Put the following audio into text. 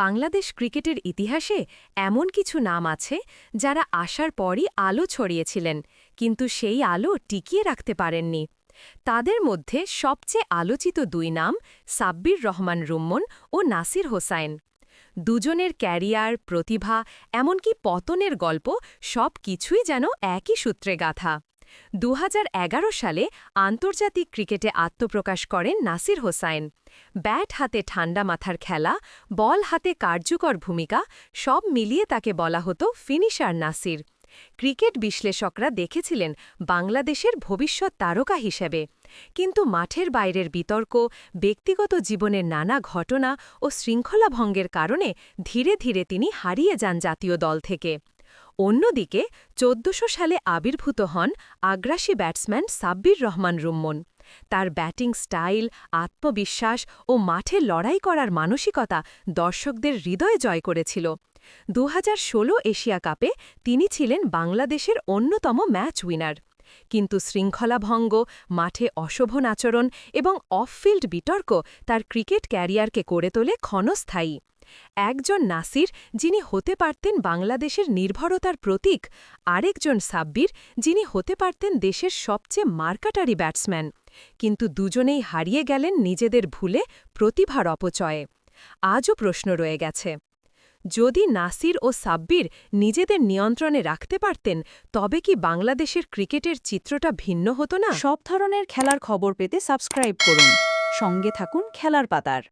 বাংলাদেশ ক্রিকেটের ইতিহাসে এমন কিছু নাম আছে যারা আসার পরই আলো ছড়িয়েছিলেন, কিন্তু সেই আলো টিকিয়ে রাখতে পারেননি। তাদের মধ্যে সবচেয়ে আলোচিত দুই নাম সাব্বির রহমান রুম্মন ও নাসির হোসাইন। দুজনের ক্যারিয়ার, প্রতিভা, এমনকি পতনের গল্প সব কিছুই যেন একই সূত্রে গাথা। দু হাজার এগারো সালে আন্তর্জাতিক ক্রিকেটে আত্মপ্রকাশ করেন নাসির হোসাইন। ব্যাট হাতে ঠান্ডা মাথার খেলা, বল হাতে কার্যকর ভূমিকা, সব মিলিয়ে তাকে বলা হতো ফিনিশার নাসির। ক্রিকেট বিশ্লেষকরা দেখেছিলেন বাংলাদেশের ভবিষ্যৎ তারকা হিসেবে। কিন্তু মাঠের বাইরের বিতর্ক, ব্যক্তিগত জীবনের নানা ঘটনা ও শৃঙ্খলা ভঙ্গের কারণে ধীরে ধীরে তিনি হারিয়ে যান জাতীয় দল থেকে। অন্যদিকে, চোদ্দশো সালে আবির্ভূত হন আগ্রাসী ব্যাটসম্যান সাব্বির রহমান রুম্মন। তার ব্যাটিং স্টাইল, আত্মবিশ্বাস ও মাঠে লড়াই করার মানসিকতা দর্শকদের হৃদয় জয় করেছিল। দু হাজার ষোলো এশিয়া কাপে তিনি ছিলেন বাংলাদেশের অন্যতম ম্যাচ উইনার। কিন্তু শৃঙ্খলাভঙ্গ, মাঠে অশোভন আচরণ এবং অফফিল্ড বিতর্ক তার ক্রিকেট ক্যারিয়ারকে করে তোলে ক্ষণস্থায়ী। একজন নাসির যিনি হতে পারতেন বাংলাদেশের নির্ভরতার প্রতীক, আরেকজন সাব্বির যিনি হতে পারতেন দেশের সবচেয়ে মার্কাটারি ব্যাটসম্যান। কিন্তু দুজনেই হারিয়ে গেলেন নিজেদের ভুলে প্রতিভার অপচয়ে। আজও প্রশ্ন রয়ে গেছে, যদি নাসির ও সাব্বির নিজেদের নিয়ন্ত্রণে রাখতে পারতেন, তবে কি বাংলাদেশের ক্রিকেটের চিত্রটা ভিন্ন হতো না? সব ধরনের খেলার খবর পেতে সাবস্ক্রাইব করুন। সঙ্গে থাকুন খেলার পাতার।